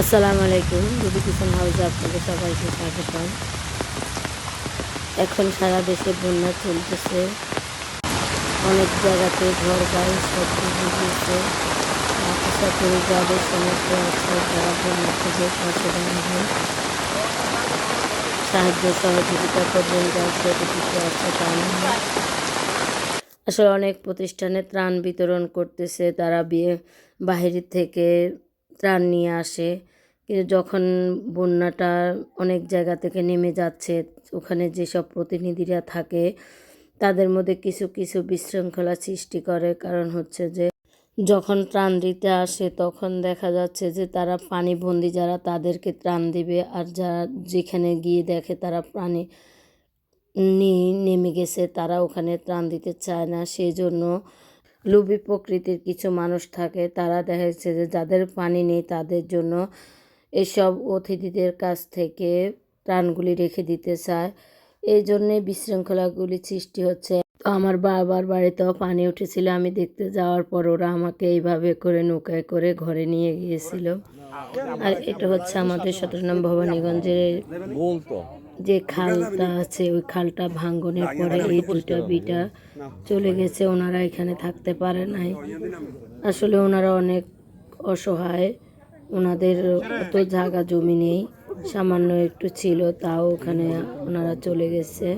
আসসালামু আলাইকুম। দিদি কিচেন হাউসে আপনাদের সবাইকে স্বাগতম। এখন সারা দেশে বন্যা চলতেছে। অনেক জায়গাতে ঘর বাড়ি সব ডুবে গিয়েছে। আশা করি যাদের সমর্থ আছে যারা বন্যা থেকে পাশে দাঁড়াবেন সাহায্য সহযোগিতা করবেন, যার যতটুকু আছে তা আসলে অনেক প্রতিষ্ঠানে ত্রাণ বিতরণ করতেছে। তারা বিয়ে বাহির থেকে ত্রাণ নিয়ে আসে। যখন বন্যাটা অনেক জায়গা থেকে নেমে যাচ্ছে, ওখানে যেসব প্রতিনিধিরা থাকে, তাদের মধ্যে কিছু কিছু বিশৃঙ্খলা সৃষ্টি করে। কারণ হচ্ছে যে, যখন ত্রাণ দিতে আসে, তখন দেখা যাচ্ছে যে, তারা পানিবন্দি যারা তাদেরকে ত্রাণ দিবে। আর যারা যেখানে গিয়ে দেখে তারা পানি নিয়ে নেমে গেছে, তারা ওখানে ত্রাণ দিতে চায় না। সেই জন্য লোভী প্রকৃতির কিছু মানুষ থাকে, তারা দেখা যাচ্ছে যে যাদের পানি নেই তাদের জন্য এসব অতিথিদের কাছ থেকে প্রাণগুলি রেখে দিতে চায়। এই জন্যে বিশৃঙ্খলাগুলি সৃষ্টি হচ্ছে। তো আমার বাবার বাড়িতেও পানি উঠেছিল, আমি দেখতে যাওয়ার পর ওরা আমাকে এইভাবে করে নৌকায় করে ঘরে নিয়ে গিয়েছিল। আর এটা হচ্ছে আমাদের সতরনাম ভবানীগঞ্জের বলতো যে খালটা আছে ওই খালটা ভাঙ্গনের পরে এই দুইটা বিটা চলে গেছে ওনারা এখানে থাকতে পারে নাই। আসলে ওনারা অনেক অসহায় ওনাদের অত জায়গা জমি নেই সামান্য একটু ছিল তাও ওখানে ওনারা চলে গেছে।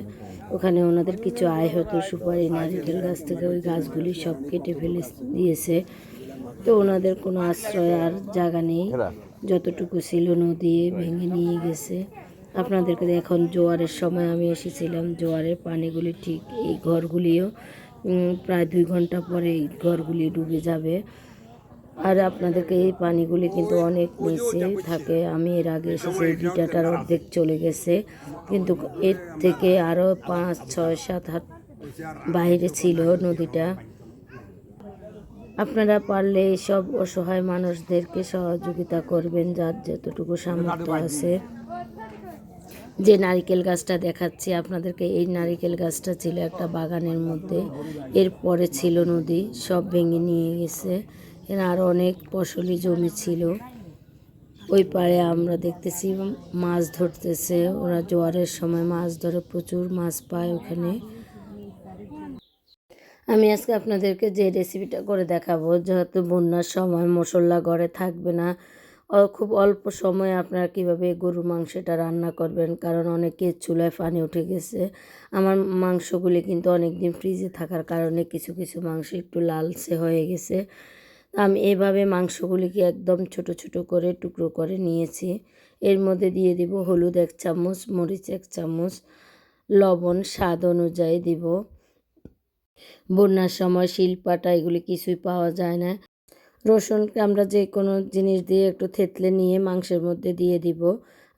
ওখানে ওনাদের কিছু আয় হতো সুপারি নারিকেল গাছ থেকে ওই গাছগুলি সব কেটে ফেলে দিয়েছে। তো ওনাদের কোনো আশ্রয় আর জায়গা নেই। যতটুকু ছিল নদী ভেঙে নিয়ে গেছে। আপনাদেরকে এখন জোয়ারের সময় আমি এসেছিলাম। জোয়ারের পানিগুলি ঠিক এই ঘরগুলিও প্রায় দুই ঘণ্টা পরে এই ঘরগুলি ডুবে যাবে। আর আপনাদেরকে এই পানিগুলি কিন্তু অনেক নিচে থাকে। আমি এর আগে এসেছি, এই ভিটাটার অর্ধেক চলে গেছে। কিন্তু এর থেকে আরও পাঁচ, ছয়, সাত হাত বাইরে ছিল নদীটা। আপনারা পারলে এইসব অসহায় মানুষদেরকে সহযোগিতা করবেন, যার যতটুকু সামর্থ্য আছে। যে নারিকেল গাছটা দেখাচ্ছি আপনাদেরকে, এই নারিকেল গাছটা ছিল একটা বাগানের মধ্যে। এরপরে ছিল নদী, সব ভেঙে নিয়ে গেছে। আরও অনেক ফসলি জমি ছিল। ওই পারে আমরা দেখতেছি মাছ ধরতেছে, ওরা জোয়ারের সময় মাছ ধরে, প্রচুর মাছ পায় ওখানে। আমি আজকে আপনাদেরকে যে রেসিপিটা করে দেখাবো, যেহেতু বন্যার সময় মশলা ঘরে থাকবে না খুব অল্প সময়ে আপনারা কীভাবে গরুর মাংসটা রান্না করবেন? কারণ অনেকে চুলায় পানি উঠে গেছে। আমার মাংসগুলি কিন্তু অনেক দিন ফ্রিজে থাকার কারণে কিছু কিছু মাংস একটু লালচে হয়ে গেছে। আমি এভাবে মাংসগুলিকে একদম ছোট ছোট করে টুকরো করে নিয়েছি। এর মধ্যে দিয়ে দিব হলুদ এক চামচ, মরিচ এক চামচ, লবণ স্বাদ অনুযায়ী দিব। বন্যার সময় শিলপাটা এগুলি কিছুই পাওয়া যায় না। রসুনকে আমরা যে কোনো জিনিস দিয়ে একটু থেতলে নিয়ে মাংসের মধ্যে দিয়ে দিব।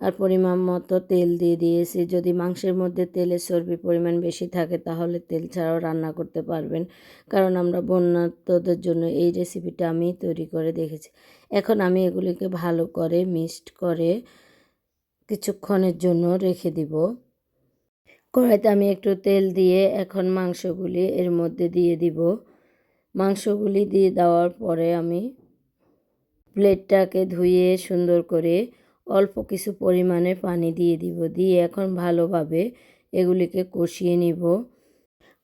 আর পরিমাণ মতো তেল দিয়ে দিয়েছি। যদি মাংসের মধ্যে তেলের চর্বির পরিমাণ বেশি থাকে, তাহলে তেল ছাড়াও রান্না করতে পারবেন। কারণ আমরা বন্যার্তদের জন্য এই রেসিপিটা আমি তৈরি করে দেখেছি। এখন আমি এগুলিকে ভালো করে মিক্সড করে কিছুক্ষণের জন্য রেখে দিব। কড়াইতে আমি একটু তেল দিয়ে এখন মাংসগুলি এর মধ্যে দিয়ে দিব। মাংসগুলি দিয়ে দেওয়ার পরে আমি প্লেটটাকে ধুয়ে সুন্দর করে অল্প কিছু পরিমাণে পানি দিয়ে দিব, দিয়ে এখন ভালোভাবে এগুলিকে কষিয়ে নিব।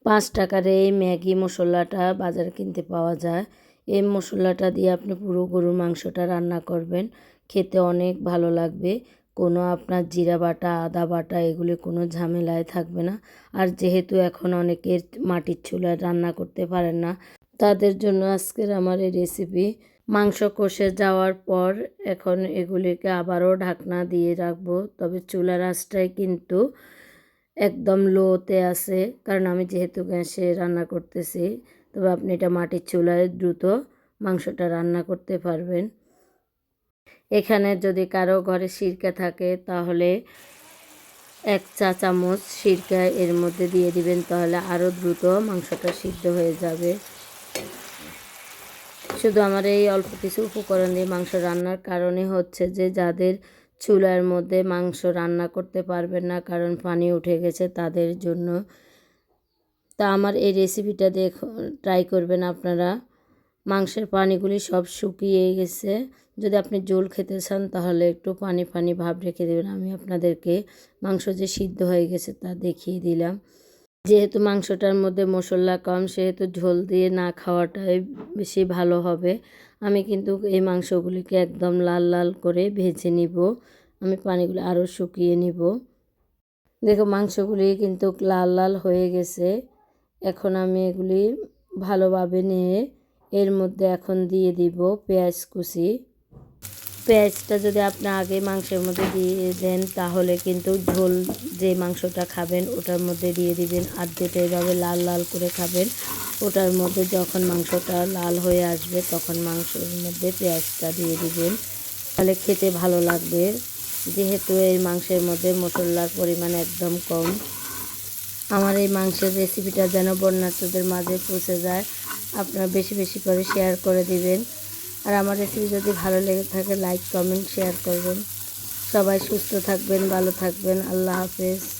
পাঁচ টাকার এই ম্যাগি মশলাটা বাজারে কিনতে পাওয়া যায়। এই মশলাটা দিয়ে আপনি পুরো গরুর মাংসটা রান্না করবেন। খেতে অনেক ভালো লাগবে। কোনো আপনার জিরা বাটা, আদা বাটা এগুলি কোনো ঝামেলায় থাকবে না। আর যেহেতু এখন অনেকের মাটির চুলায় রান্না করতে পারেন না তাদের জন্য আজকের আমার এই রেসিপি মাংস কষে যাওয়ার পর এখন এগুলিকে আবারও ঢাকনা দিয়ে রাখব, তবে চুলার আঁচটাই কিন্তু একদম লোতে আছে, কারণ আমি যেহেতু গ্যাসে রান্না করতেছি, তবে আপনি এটা মাটির চুলায় দ্রুত মাংসটা রান্না করতে পারবেন। এখানে যদি কারও ঘরে সিরকা থাকে, তাহলে এক চা চামচ সিরকা এর মধ্যে দিয়ে দিবেন, তাহলে আরও দ্রুত মাংসটা সিদ্ধ হয়ে যাবে। শুধু আমার এই অল্প কিছু উপকরণ দিয়ে মাংস রান্নার কারণে হচ্ছে যে যাদের চুলার মধ্যে মাংস রান্না করতে পারবেন না, কারণ পানি উঠে গেছে তাদের জন্য। তা আমার এই রেসিপিটা দেখ ট্রাই করবেন আপনারা। মাংসের পানিগুলি সব শুকিয়ে গেছে। যদি আপনি ঝোল খেতে চান তাহলে একটু পানি পানি ভাব রেখে দেবেন। আমি আপনাদেরকে মাংস যে সিদ্ধ হয়ে গেছে তা দেখিয়ে দিলাম। যেহেতু মাংসটার মধ্যে মশলা কম, সেহেতু ঝোল দিয়ে না খাওয়াটাই বেশি ভালো হবে। আমি কিন্তু এই মাংসগুলিকে একদম লাল লাল করে ভেজে নিব। আমি পানিগুলো আরও শুকিয়ে নিব। দেখো, মাংসগুলি কিন্তু লাল লাল হয়ে গেছে। এখন আমি এগুলি ভালোভাবে নিয়ে এর মধ্যে এখন দিয়ে দিব পেঁয়াজ কুচি। পেঁয়াজটা যদি আপনি আগে মাংসের মধ্যে দিয়ে দেন, তাহলে কিন্তু ঝোল যে মাংসটা খাবেন, ওটার মধ্যে দিয়ে দিবেন আর যেটা এভাবে লাল লাল করে খাবেন। ওটার মধ্যে যখন মাংসটা লাল হয়ে আসবে, তখন মাংসের মধ্যে পেঁয়াজটা দিয়ে দিবেন। তাহলে খেতে ভালো লাগবে। যেহেতু এই মাংসের মধ্যে মশলার পরিমাণ একদম কম, আমার এই মাংসের রেসিপিটা যেন বন্যার্থদের মাঝে পৌঁছে যায়। আপনারা বেশি বেশি করে শেয়ার করে দিবেন। আর আমার রেসিপি যদি ভালো লেগে থাকে লাইক কমেন্ট শেয়ার করবেন। সবাই সুস্থ থাকবেন, ভালো থাকবেন। আল্লাহ হাফেজ।